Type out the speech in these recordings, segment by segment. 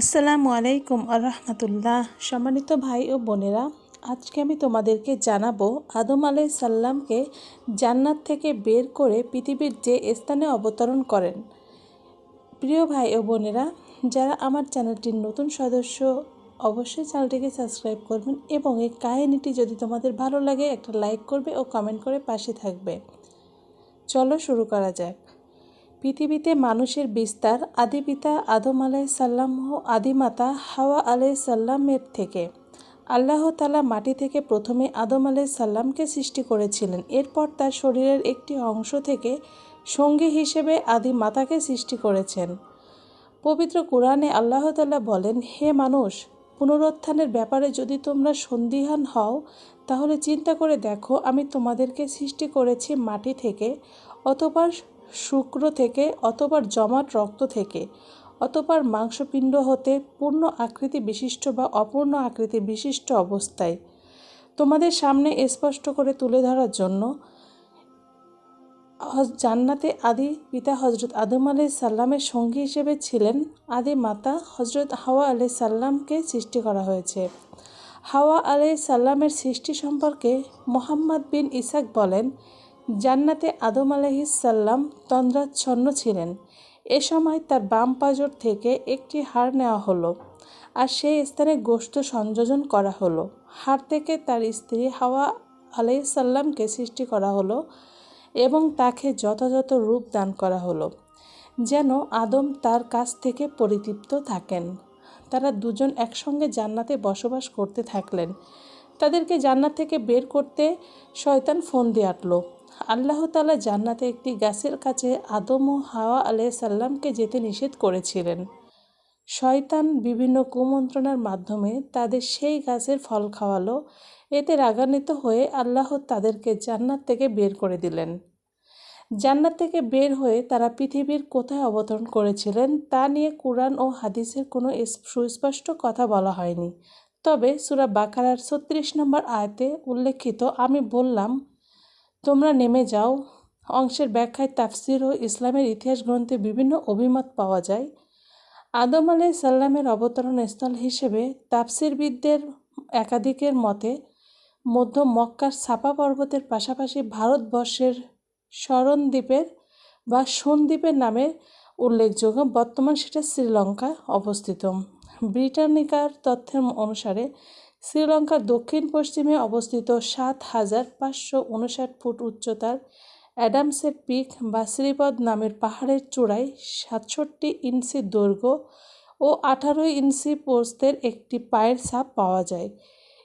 আসসালামু আলাইকুম আর রহমতুল্লাহ। সম্মানিত ভাই ও বোনেরা, আজকে আমি তোমাদেরকে জানাব আদম আলাই সাল্লামকে জান্নাত থেকে বের করে পৃথিবীর যে স্থানে অবতরণ করেন। প্রিয় ভাই ও বোনেরা, যারা আমার চ্যানেলটির নতুন সদস্য, অবশ্যই চ্যানেলটিকে সাবস্ক্রাইব করবেন এবং এই কাহিনীটি যদি তোমাদের ভালো লাগে, একটা লাইক করবে ও কমেন্ট করে পাশে থাকবে। চলো শুরু করা যাক। পৃথিবীতে মানুষের বিস্তার আদি পিতা আদম আলাই সাল্লাম ও আদিমাতা হাওয়া আলাই সাল্লামের থেকে। আল্লাহ তালা মাটি থেকে প্রথমে আদম আলাই সাল্লামকে সৃষ্টি করেছিলেন। এরপর তার শরীরের একটি অংশ থেকে সঙ্গী হিসেবে আদি মাতাকে সৃষ্টি করেছেন। পবিত্র কোরআনে আল্লাহ বলেন, হে মানুষ, পুনরুত্থানের ব্যাপারে যদি তোমরা সন্দিহান হও, তাহলে চিন্তা করে দেখো, আমি তোমাদেরকে সৃষ্টি করেছি মাটি থেকে অতপর শুক্র থেকে অতবার জমাট রক্ত থেকে অতবার মাংসপিণ্ড হতে পূর্ণ আকৃতি বিশিষ্ট বা অপূর্ণ আকৃতি বিশিষ্ট অবস্থায়। তোমাদের সামনে স্পষ্ট করে তুলে ধরার জন্য জান্নাতে আদি পিতা হজরত আদম আলি সাল্লামের সঙ্গী হিসেবে ছিলেন আদি মাতা হজরত হাওয়া আলি সাল্লামকে সৃষ্টি করা হয়েছে। হাওয়া আলি সাল্লামের সৃষ্টি সম্পর্কে মোহাম্মদ বিন ইসাক বলেন জান্নাতে আদম আলহিসাল্লাম তন্দ্রাচ্ছন্ন ছিলেন। এ সময় তার বাম পাজর থেকে একটি হাড় নেওয়া হলো আর সেই স্থানে গোস্ত সংযোজন করা হলো। হাড় থেকে তার স্ত্রী হাওয়া আলাইসাল্লামকে সৃষ্টি করা হলো এবং তাকে যথাযথ রূপ দান করা হলো, যেন আদম তার কাছ থেকে পরিতৃপ্ত থাকেন। তারা দুজন একসঙ্গে জান্নাতে বসবাস করতে থাকলেন। তাদেরকে জান্নাত থেকে বের করতে শয়তান ফোন দিয়ে আটলো। আল্লাহ তালা জান্নাতে একটি গাছের কাছে আদম ও হাওয়া আলাহ সাল্লামকে যেতে নিষেধ করেছিলেন। শয়তান বিভিন্ন কুমন্ত্রণার মাধ্যমে তাদের সেই গাছের ফল খাওয়ালো। এতে রাগান্বিত হয়ে আল্লাহ তাদেরকে জান্নাত থেকে বের করে দিলেন। জান্নাত থেকে বের হয়ে তারা পৃথিবীর কোথায় অবতরণ করেছিলেন তা নিয়ে কোরআন ও হাদিসের কোনো সুস্পষ্ট কথা বলা হয়নি। তবে সুরা বাকারার ছত্রিশ নম্বর আয়তে উল্লেখিত, আমি বললাম তোমরা নেমে যাও। অংশের ব্যাখ্যায় তাফসির ও ইসলামের ইতিহাস গ্রন্থে বিভিন্ন অভিমত পাওয়া যায়। আদম আলাই সাল্লামের অবতরণ স্থল হিসেবে তাফসিরবিদদের একাধিকের মতে, মধ্য মক্কার ছাপা পর্বতের পাশাপাশি ভারতবর্ষের স্মরণদ্বীপের বা সন্দ্বীপের নামে উল্লেখযোগ্য। বর্তমান সেটা শ্রীলঙ্কা অবস্থিত। ব্রিটানিকার তথ্যের অনুসারে শ্রীলঙ্কার দক্ষিণ পশ্চিমে অবস্থিত সাত হাজার পাঁচশো উনষাট ফুট উচ্চতার অ্যাডামসের পিক বা শ্রীপদ নামের পাহাড়ের চূড়ায় সাতষট্টি ইঞ্চি দৈর্ঘ্য ও আঠারো ইঞ্চি পোস্তের একটি পায়ের ছাপ পাওয়া যায়।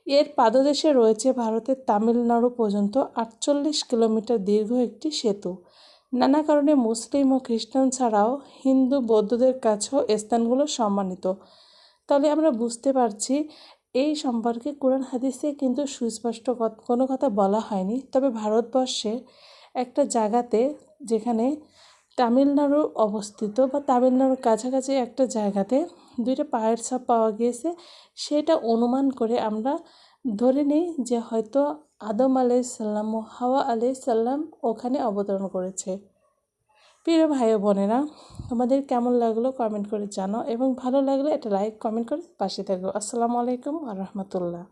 এর পাদদেশে রয়েছে ভারতের তামিলনাড়ু পর্যন্ত আটচল্লিশ কিলোমিটার দীর্ঘ একটি সেতু। নানা কারণে মুসলিম ও খ্রিস্টান ছাড়াও হিন্দু বৌদ্ধদের কাছেও স্থানগুলো সম্মানিত। তাহলে আমরা বুঝতে পারছি এই সম্পর্কে কোরআন হাদিসে কিন্তু সুস্পষ্ট কোনো কথা বলা হয়নি। তবে ভারতবর্ষে একটা জায়গাতে যেখানে তামিলনাড়ু অবস্থিত বা তামিলনাড়ুর কাছাকাছি একটা জায়গাতে দুইটা পায়ের ছাপ পাওয়া গিয়েছে, সেটা অনুমান করে আমরা ধরে নিই যে হয়তো আদম আলাইসাল্লাম ও হাওয়া আলাইসাল্লাম ওখানে অবতরণ করেছে। প্রিয় ভাই বোনেরা, তোমাদের কেমন লাগল কমেন্ট করে জানো এবং ভালো লাগলে এটা লাইক কমেন্ট করে পাশে থাকো। আসসালামু আলাইকুম আর রহমতুল্লাহ।